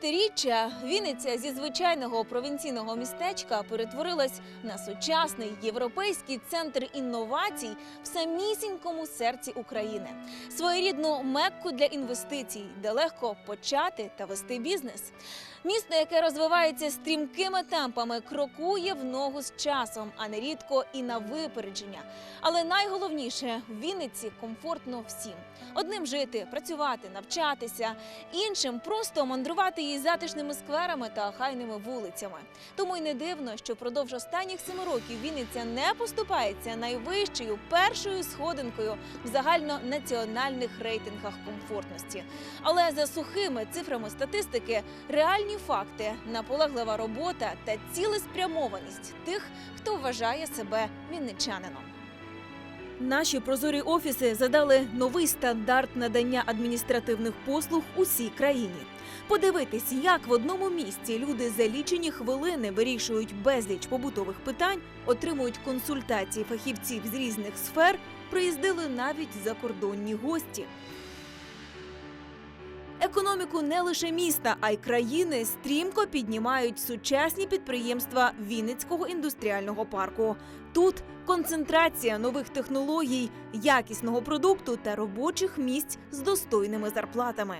десятиріччя Вінниця зі звичайного провінційного містечка перетворилась на сучасний європейський центр інновацій в самісінькому серці України, своєрідну мекку для інвестицій, де легко почати та вести бізнес. Місто, яке розвивається стрімкими темпами, крокує в ногу з часом, а нерідко і на випередження. Але найголовніше в Вінниці комфортно всім. Одним жити, працювати, навчатися, іншим просто мандрувати її затишними скверами та охайними вулицями. Тому й не дивно, що впродовж останніх семи років Вінниця не поступається найвищою першою сходинкою в загальнонаціональних рейтингах комфортності. Але за сухими цифрами статистики реальні факти, наполеглива робота та цілеспрямованість тих, хто вважає себе вінничанином. Наші прозорі офіси задали новий стандарт надання адміністративних послуг усій країні. Подивитись, як в одному місці люди за лічені хвилини вирішують безліч побутових питань, отримують консультації фахівців з різних сфер, приїздили навіть закордонні гості. Економіку не лише міста, а й країни стрімко піднімають сучасні підприємства Вінницького індустріального парку. Тут концентрація нових технологій, якісного продукту та робочих місць з достойними зарплатами.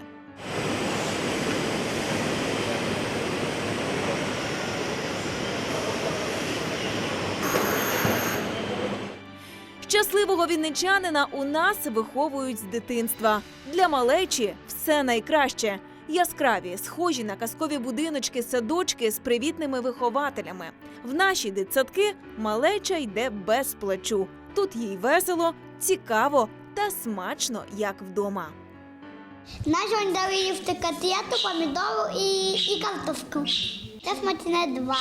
Щасливого вінничанина у нас виховують з дитинства. Для малечі все найкраще. Яскраві, схожі на казкові будиночки, садочки з привітними вихователями. В наші дитсадки малеча йде без плачу. Тут їй весело, цікаво та смачно, як вдома. Наш он дав їсти котлету, помідору і, і картошку. Це смачне два.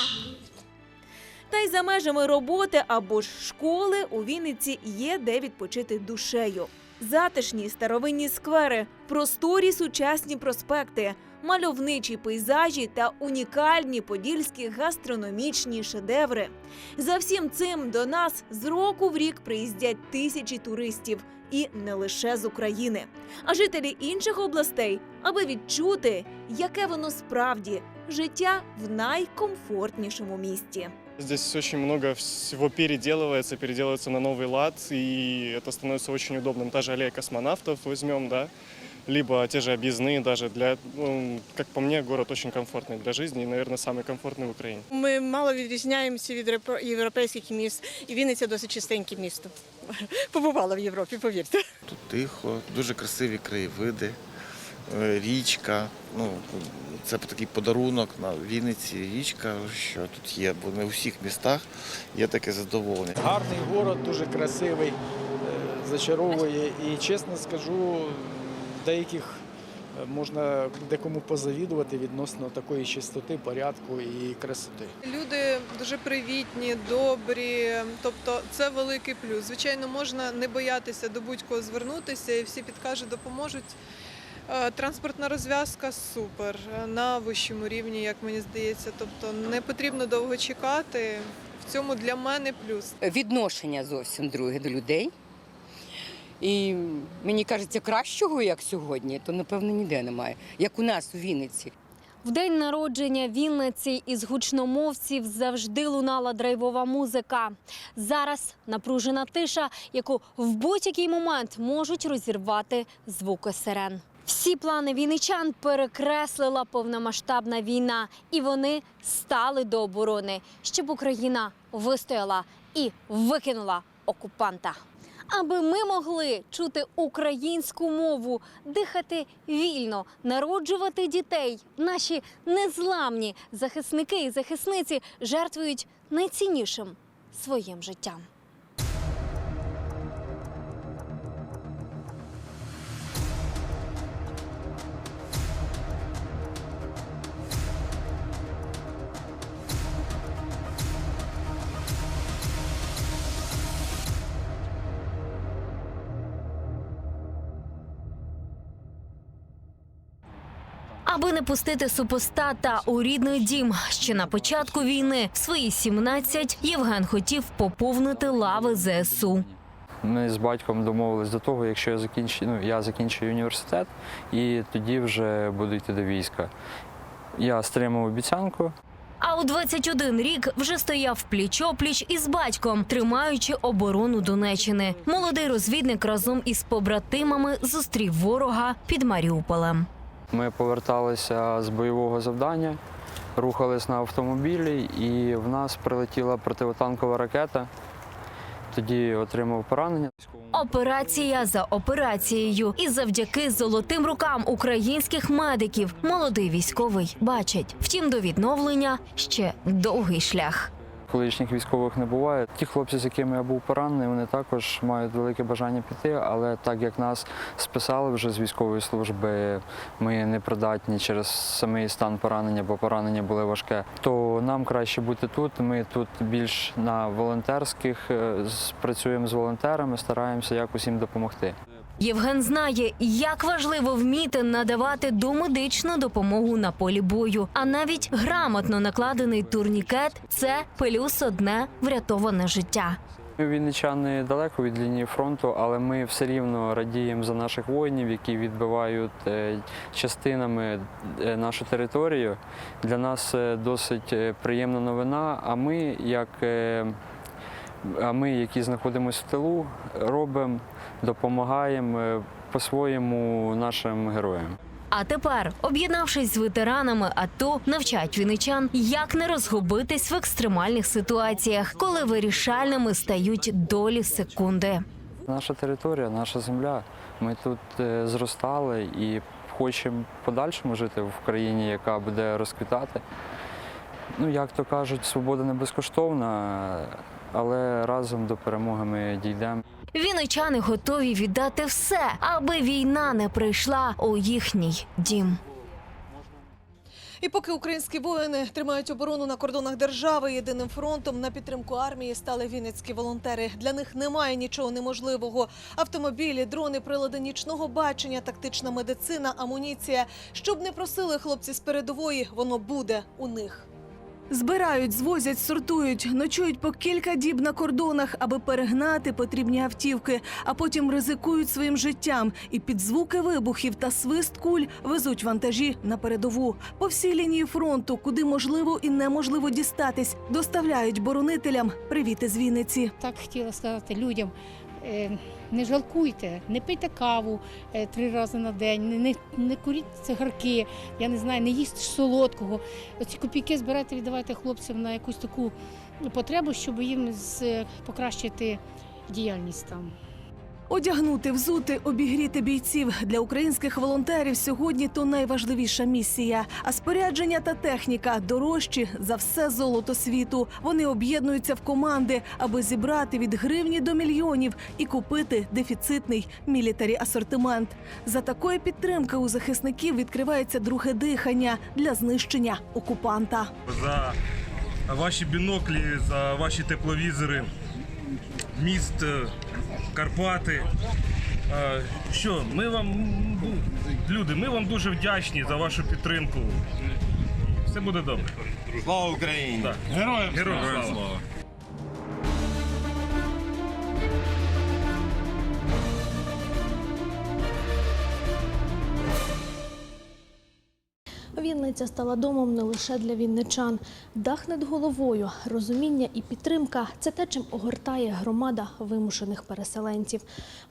Та й за межами роботи або ж школи у Вінниці є де відпочити душею. Затишні старовинні сквери, просторі сучасні проспекти, мальовничі пейзажі та унікальні подільські гастрономічні шедеври. За всім цим до нас з року в рік приїздять тисячі туристів, і не лише з України, а жителі інших областей, аби відчути, яке воно справді життя в найкомфортнішому місті. Здесь очень много всего переделывается, переделывается на новый лад, и это становится очень удобным. Та же аллея космонавтов возьмем, да, либо те же объездные даже для, ну, как по мне, город очень комфортный для жизни и, наверное, самый комфортный в Украине. Ми мало відрізняємося від європе- європейських міст, і Вінниця досить чистеньке місто. Побувала в Європі, повірте. Тут тихо, дуже красиві краєвиди, е, річка. Ну, це такий подарунок на Вінниці, річка, що тут є, бо не у всіх містах є таке задоволення. Гарний город, дуже красивий, е, зачаровує. І чесно скажу, деяких е, можна декому позавідувати відносно такої чистоти, порядку і красоти. Люди дуже привітні, добрі. Тобто це великий плюс. Звичайно, можна не боятися до будь-кого звернутися, і всі підкажуть, допоможуть. Е, Транспортна розв'язка супер на вищому рівні, як мені здається. Тобто не потрібно довго чекати. В цьому для мене плюс. відношення зовсім друге до людей. І мені кажеться, кращого, як сьогодні, то напевно ніде немає, як у нас у Вінниці. В день народження Вінниці із гучномовців завжди лунала драйвова музика. Зараз напружена тиша, яку в будь-який момент можуть розірвати звуки сирен. Всі плани вінничан перекреслила повномасштабна війна, і вони стали до оборони, щоб Україна вистояла і викинула окупанта. Аби ми могли чути українську мову, дихати вільно, народжувати дітей, наші незламні захисники і захисниці жертвують найціннішим своїм життям. Аби не пустити супостата у рідний дім, ще на початку війни в свої 17 Євген хотів поповнити лави ЗСУ. Ми з батьком домовились до того, якщо я закінчу, ну, я закінчую університет, і тоді вже буду йти до війська. Я стримав обіцянку. А у 21 рік вже стояв пліч-опліч із батьком, тримаючи оборону Донеччини. Молодий розвідник разом із побратимами зустрів ворога під Маріуполем. Ми поверталися з бойового завдання, рухались на автомобілі, і в нас прилетіла противотанкова ракета. Тоді отримав поранення. Операція за операцією, і завдяки золотим рукам українських медиків молодий військовий бачить. Втім, до відновлення ще довгий шлях. Колишніх військових не буває. Ті хлопці, з якими я був поранений, вони також мають велике бажання піти, але так як нас списали вже з військової служби, ми не придатні через самий стан поранення, бо поранення були важке, то нам краще бути тут. Ми тут більш на волонтерських е, працюємо з волонтерами, стараємося якось їм допомогти. Євген знає, як важливо вміти надавати домедичну допомогу на полі бою. А навіть грамотно накладений турнікет це плюс одне врятоване життя. Вінничани далеко від лінії фронту, але ми все рівно радіємо за наших воїнів, які відбивають е, частинами е, нашу територію. Для нас досить е, приємна новина. А ми, як а ми, які знаходимося в тилу, робимо, допомагаємо е, по-своєму нашим героям. А тепер, об'єднавшись з ветеранами АТО, навчать віничан, як не розгубитись в екстремальних ситуаціях, коли вирішальними стають долі секунди. Наша територія, наша земля. Ми тут е, зростали і хочемо подальшому жити в країні, яка буде розквітати. Ну, як то кажуть, свобода не безкоштовна, але разом до перемоги ми дійдемо. Вінничани готові віддати все, аби війна не прийшла у їхній дім. І поки українські воїни тримають оборону на кордонах держави, єдиним фронтом на підтримку армії стали вінницькі волонтери. Для них немає нічого неможливого. Автомобілі, дрони, прилади нічного бачення, тактична медицина, амуніція. Щоб не просили хлопці з передової, воно буде у них. Збирають, звозять, сортують, ночують по кілька діб на кордонах, аби перегнати потрібні автівки, а потім ризикують своїм життям і під звуки вибухів та свист куль везуть вантажі на передову. По всій лінії фронту, куди можливо і неможливо дістатись, доставляють боронителям привіти з Вінниці. так хотіла сказати людям. Е, Не жалкуйте, не пийте каву е, три рази на день, не, не, не куріть цигарки, я не знаю, не їсти солодкого. Оці копійки збирайте, віддавайте хлопцям на якусь таку потребу, щоб їм покращити діяльність там. Одягнути, взути, обігріти бійців для українських волонтерів сьогодні то найважливіша місія. А спорядження та техніка дорожчі за все золото світу. Вони об'єднуються в команди, аби зібрати від гривні до мільйонів і купити дефіцитний мілітарі асортимент. За такої підтримки у захисників відкривається друге дихання для знищення окупанта. за ваші біноклі, за ваші тепловізори, міст, е, Карпати. Що, ми вам, люди, ми вам дуже вдячні за вашу підтримку. Все буде добре. Слава Україні! Так. Героям, Героям слава! Вінниця стала домом не лише для вінничан. Дах над головою, розуміння і підтримка це те, чим огортає громада вимушених переселенців.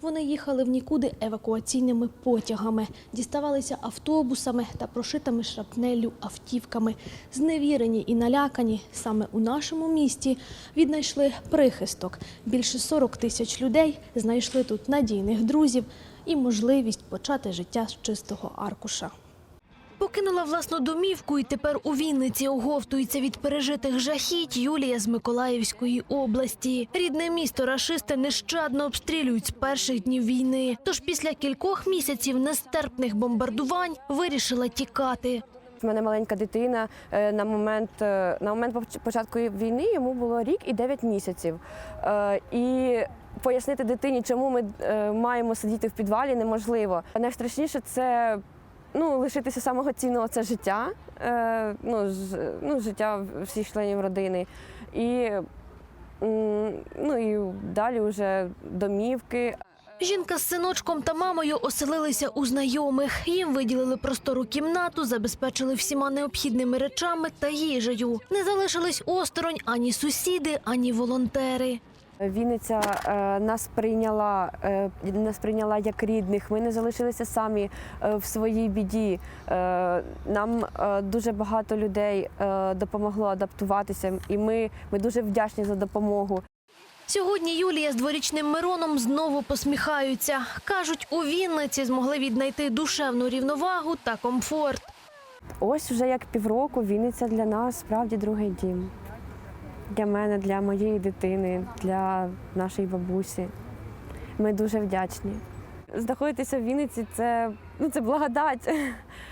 Вони їхали в нікуди евакуаційними потягами, діставалися автобусами та прошитими шрапнеллю автівками. Зневірені і налякані саме у нашому місті віднайшли прихисток. Більше 40 тисяч людей знайшли тут надійних друзів і можливість почати життя з чистого аркуша. Покинула власну домівку і тепер у Вінниці оговтується від пережитих жахіть Юлія з Миколаївської області. Рідне місто рашисти нещадно обстрілюють з перших днів війни. Тож після кількох місяців нестерпних бомбардувань вирішила тікати. У мене маленька дитина е, на момент е, на момент поч- початку війни йому було рік і 9 місяців. Е, І пояснити дитині, чому ми маємо сидіти в підвалі, неможливо. Найстрашніше це ну, лишитися самого цінного це життя, е, ну, з- ну, життя всіх членів родини. І, ну, і далі вже домівки. Жінка з синочком та мамою оселилися у знайомих. Їм виділили простору кімнату, забезпечили всіма необхідними речами та їжею. Не залишились осторонь ані сусіди, ані волонтери. Вінниця е, нас прийняла, е, нас прийняла як рідних. Ми не залишилися самі е, в своїй біді. Нам дуже багато людей допомогло адаптуватися, і ми, ми дуже вдячні за допомогу. Сьогодні Юлія з дворічним Мироном знову посміхаються. Кажуть, у Вінниці змогли віднайти душевну рівновагу та комфорт. Ось вже як півроку Вінниця для нас справді другий дім. Для мене, для моєї дитини, для нашої бабусі. Ми дуже вдячні. Знаходитися в Вінниці це, ну, це благодать.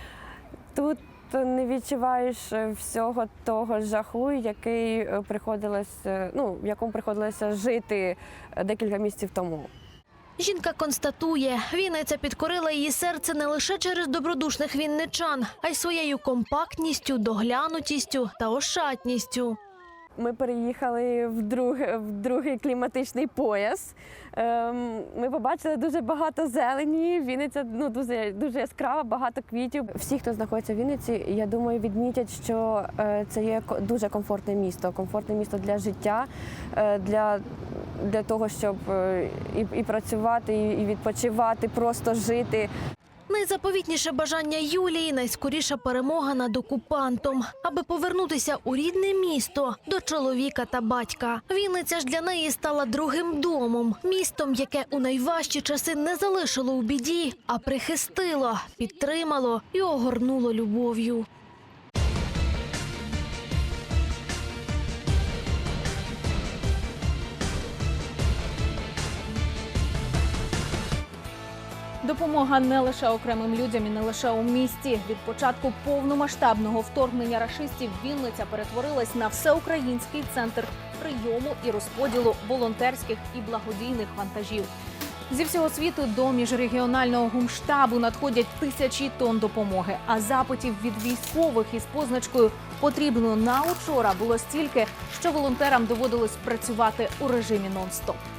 Тут не відчуваєш всього того жаху, який е, приходилось, е, ну, в якому приходилося жити е, декілька місяців тому. Жінка констатує, Вінниця підкорила її серце не лише через добродушних вінничан, а й своєю компактністю, доглянутістю та ошатністю. Ми переїхали в, друг, в другий кліматичний пояс. Ем, ми побачили дуже багато зелені. Вінниця ну, дуже, дуже яскрава, багато квітів. Всі, хто знаходиться в Вінниці, я думаю, відмітять, що е, це є дуже комфортне місто. Комфортне місто для життя, е, для, для того, щоб е, і, і працювати, і відпочивати, просто жити. Найзаповітніше бажання Юлії найскоріша перемога над окупантом, аби повернутися у рідне місто до чоловіка та батька. Вінниця ж для неї стала другим домом, містом, яке у найважчі часи не залишило у біді, а прихистило, підтримало і огорнуло любов'ю. Допомога не лише окремим людям і не лише у місті. Від початку повномасштабного вторгнення рашистів Вінниця перетворилась на всеукраїнський центр прийому і розподілу волонтерських і благодійних вантажів. Зі всього світу до міжрегіонального гумштабу надходять тисячі тонн допомоги. А запитів від військових із позначкою потрібно на учора було стільки, що волонтерам доводилось працювати у режимі нон-стоп.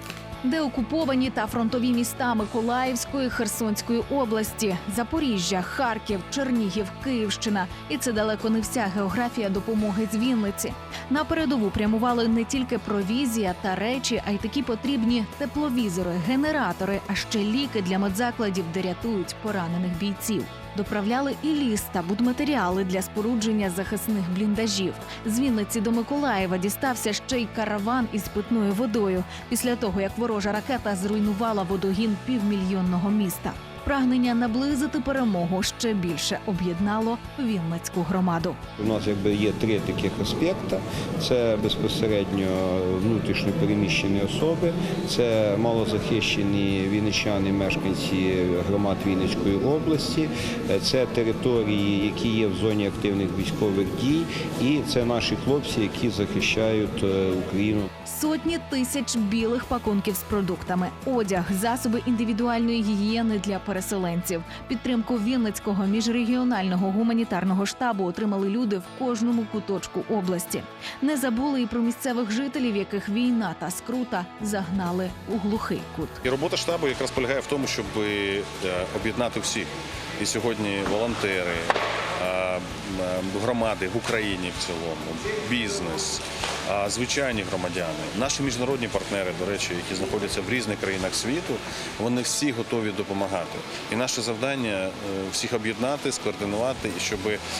Деокуповані та фронтові міста Миколаївської, Херсонської області, Запоріжжя, Харків, Чернігів, Київщина. І це далеко не вся географія допомоги з Вінниці. На передову прямували не тільки провізія та речі, а й такі потрібні тепловізори, генератори, а ще ліки для медзакладів, де рятують поранених бійців. Доправляли і ліс та будматеріали для спорудження захисних бліндажів. З Вінниці до Миколаєва дістався ще й караван із питною водою після того, як ворожа ракета зруйнувала водогін півмільйонного міста. Прагнення наблизити перемогу ще більше об'єднало Вінницьку громаду. У нас якби є три таких аспекти: це безпосередньо внутрішньо переміщені особи, це малозахищені вінничани, мешканці громад Вінницької області, це території, які є в зоні активних військових дій, і це наші хлопці, які захищають е, Україну. Сотні тисяч білих пакунків з продуктами, одяг, засоби індивідуальної гігієни для переселенців. Підтримку Вінницького міжрегіонального гуманітарного штабу отримали люди в кожному куточку області. Не забули і про місцевих жителів, яких війна та скрута загнали у глухий кут. І робота штабу якраз полягає в тому, щоб е, об'єднати всіх. І сьогодні волонтери, громади в Україні в цілому, бізнес, а звичайні громадяни, наші міжнародні партнери, до речі, які знаходяться в різних країнах світу, вони всі готові допомагати. І наше завдання е, всіх об'єднати, скоординувати, і щоб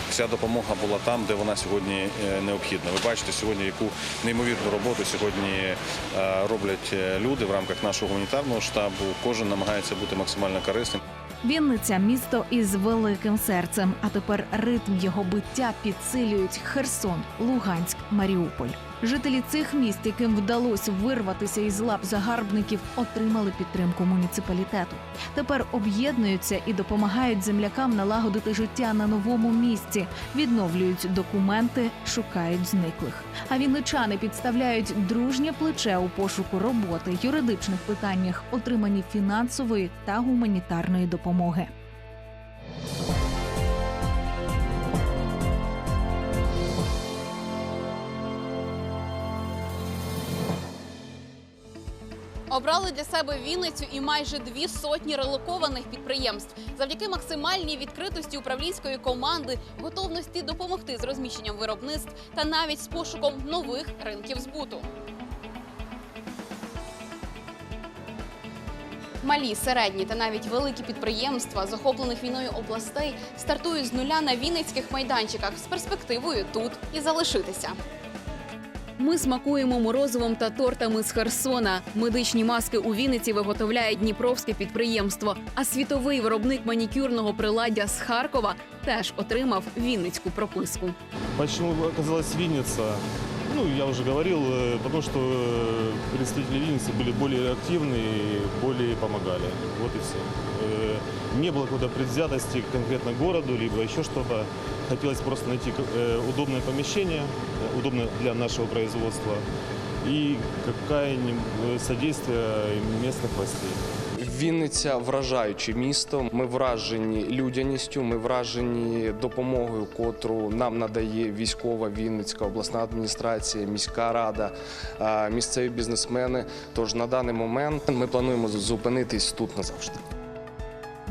вся допомога була там, де вона сьогодні е, необхідна. Ви бачите сьогодні, яку неймовірну роботу сьогодні е, роблять люди в рамках нашого гуманітарного штабу. Кожен намагається бути максимально корисним. Вінниця місто із великим серцем. А тепер ритм його биття підсилюють Херсон, Луганськ, Маріуполь. Жителі цих міст, яким вдалося вирватися із лап загарбників, отримали підтримку муніципалітету. Тепер об'єднуються і допомагають землякам налагодити життя на новому місці, відновлюють документи, шукають зниклих. А вінничани підставляють дружнє плече у пошуку роботи, юридичних питаннях, отриманні фінансової та гуманітарної допомоги. Обрали для себе Вінницю і майже дві сотні релокованих підприємств. Завдяки максимальній відкритості управлінської команди, готовності допомогти з розміщенням виробництв та навіть з пошуком нових ринків збуту. Малі, середні та навіть великі підприємства з охоплених війною областей стартують з нуля на вінницьких майданчиках з перспективою тут і залишитися. Ми смакуємо морозивом та тортами з Херсона. Медичні маски у Вінниці виготовляє Дніпровське підприємство. А світовий виробник манікюрного приладдя з Харкова теж отримав вінницьку прописку. Почему оказалась Винница? Ну, я уже говорил, э, потому что э, представители Винницы были более активны и более помогали. Вот и все. Э, Не было какой-то предвзятости конкретно городу, либо еще что-то. Хотелось просто найти удобное помещение, удобное для нашего производства, и какое-нибудь содействие местных властей. Вінниця вражаюче місто. Ми вражені людяністю, ми вражені допомогою, котру нам надає військова Вінницька обласна адміністрація, міська рада, місцеві бізнесмени. Тож на даний момент ми плануємо зупинитись тут назавжди.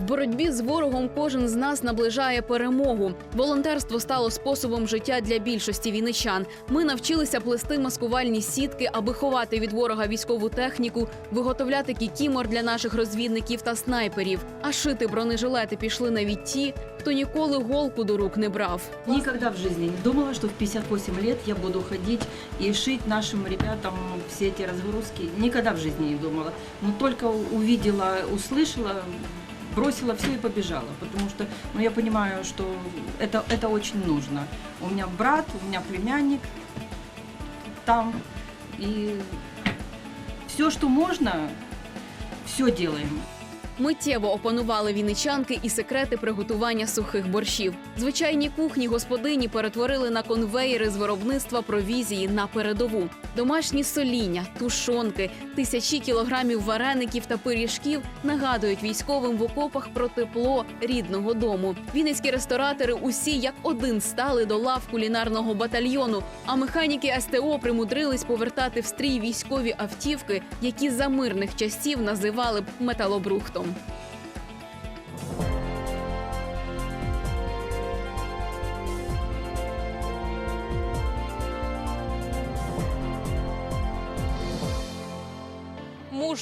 В боротьбі з ворогом кожен з нас наближає перемогу. Волонтерство стало способом життя для більшості вінничан. Ми навчилися плести маскувальні сітки, аби ховати від ворога військову техніку, виготовляти кікімор для наших розвідників та снайперів. А шити бронежилети пішли навіть ті, хто ніколи голку до рук не брав. Никогда в жизни не думала, что в 58 лет я буду ходить и шить нашим ребятам все эти разгрузки. Никогда в жизни не думала. Но только увидела, услышала, бросила все и побежала. Потому что ну, я понимаю, что это, это очень нужно. У меня брат, у меня племянник там. И все, что можно, все делаем. Миттєво опанували вінничанки і секрети приготування сухих борщів. Звичайні кухні господині перетворили на конвеєри з виробництва провізії на передову. Домашні соління, тушонки, тисячі кілограмів вареників та пиріжків нагадують військовим в окопах про тепло рідного дому. Вінницькі ресторатори усі як один стали до лав кулінарного батальйону. А механіки СТО примудрились повертати в стрій військові автівки, які за мирних часів називали б металобрухтом. Awesome.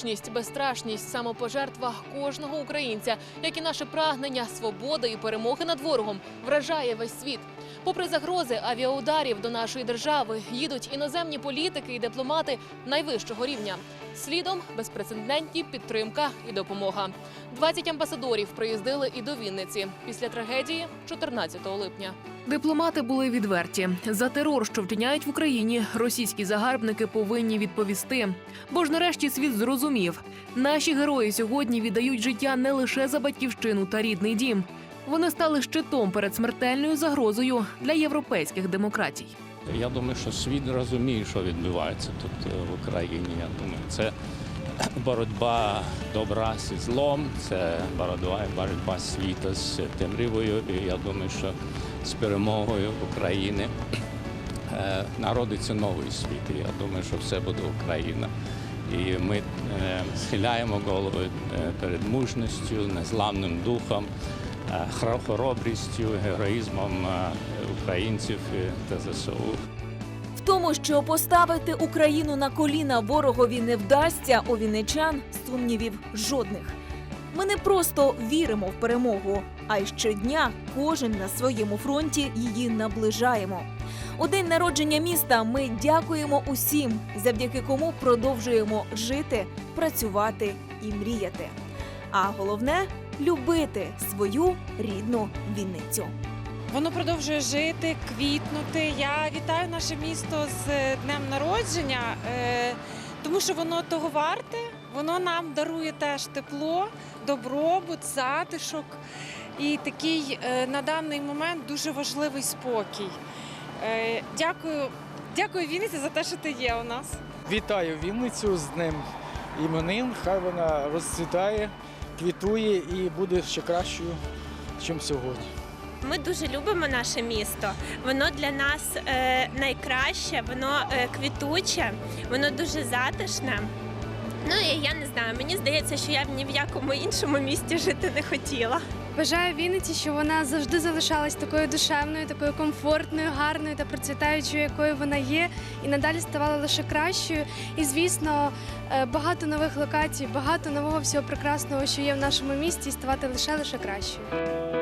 Мужність, безстрашність, самопожертва кожного українця, як і наше прагнення свободи і перемоги над ворогом, вражає весь світ. Попри загрози авіаударів до нашої держави, їдуть іноземні політики і дипломати найвищого рівня. Слідом безпрецедентні підтримка і допомога. 20 амбасадорів приїздили і до Вінниці після трагедії 14 липня. Дипломати були відверті за терор, що вчиняють в Україні. Російські загарбники повинні відповісти. Бо ж нарешті світ зрозумів, наші герої сьогодні віддають життя не лише за батьківщину та рідний дім. Вони стали щитом перед смертельною загрозою для європейських демократій. Я думаю, що світ розуміє, що відбувається тут е, в Україні. Я думаю, це боротьба добра зі злом, це боротьба, боротьба світу з темрявою. І я думаю, що з перемогою України е, народиться новий світ. І я думаю, що все буде Україна. І ми е, схиляємо голови е, перед мужністю, незламним духом, хоробрістю, героїзмом українців та ЗСУ. В тому, що поставити Україну на коліна ворогові не вдасться, у вінничан сумнівів жодних. Ми не просто віримо в перемогу, а й щодня кожен на своєму фронті її наближаємо. У день народження міста ми дякуємо усім, завдяки кому продовжуємо жити, працювати і мріяти. А головне любити свою рідну Вінницю. Воно продовжує жити, квітнути. Я вітаю наше місто з днем народження, е, тому що воно того варте. Воно нам дарує теж тепло, добробут, затишок і такий е, на даний момент дуже важливий спокій. Е, Дякую, дякую Вінниці за те, що ти є у нас. Вітаю Вінницю з днем іменин. Хай вона розцвітає, квітує і буде ще кращою, ніж сьогодні. Ми дуже любимо наше місто. Воно для нас е, найкраще, воно е, квітуче, воно дуже затишне. Ну і я не знаю, мені здається, що я б ні в якому іншому місті жити не хотіла. Бажаю Вінниці, щоб вона завжди залишалась такою душевною, такою комфортною, гарною та процвітаючою, якою вона є, і надалі ставала лише кращою. І звісно, е, багато нових локацій, багато нового всього прекрасного, що є в нашому місті, і ставати лише лише кращою.